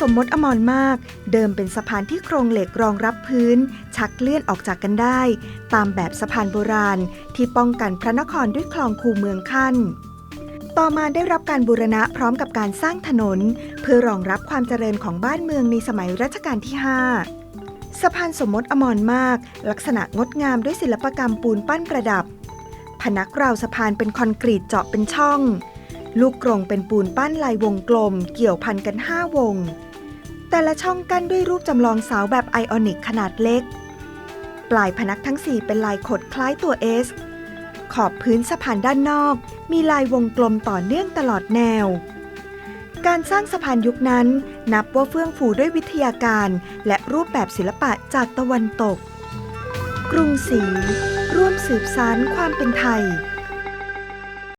สมมติอมรมาก เดิมเป็นสะพานที่โครงเหล็กรองรับพื้น ชักเลื่อนออกจากกันได้ ตามแบบสะพานโบราณ ที่ป้องกันพระนครด้วยคลองคูเมืองขั้น ต่อมาได้รับการบูรณะพร้อมกับการสร้างถนน เพื่อรองรับความเจริญของบ้านเมืองในสมัยรัชกาลที่ 5 สะพานสมมติอมรมาก ลักษณะงดงามด้วยศิลปกรรมปูนปั้นประดับพนักราวสะพานเป็นคอนกรีตเจาะเป็นช่องลูกกรงเป็นปูนปั้นลายวงกลม เกี่ยวพันกัน5วง แต่ละช่องกั้นด้วยรูปจำลองเสาแบบไอออนิกขนาดเล็ก ปลายพนักทั้ง 4 เป็นลายขดคล้ายตัว S ขอบพื้นสะพานด้านนอก มีลายวงกลมต่อเนื่องตลอดแนว การสร้างสะพานยุคนั้น นับว่าเฟื่องฟูด้วยวิทยาการ และรูปแบบศิลปะจากตะวันตก กรุงศรีร่วมสืบสานความเป็นไทย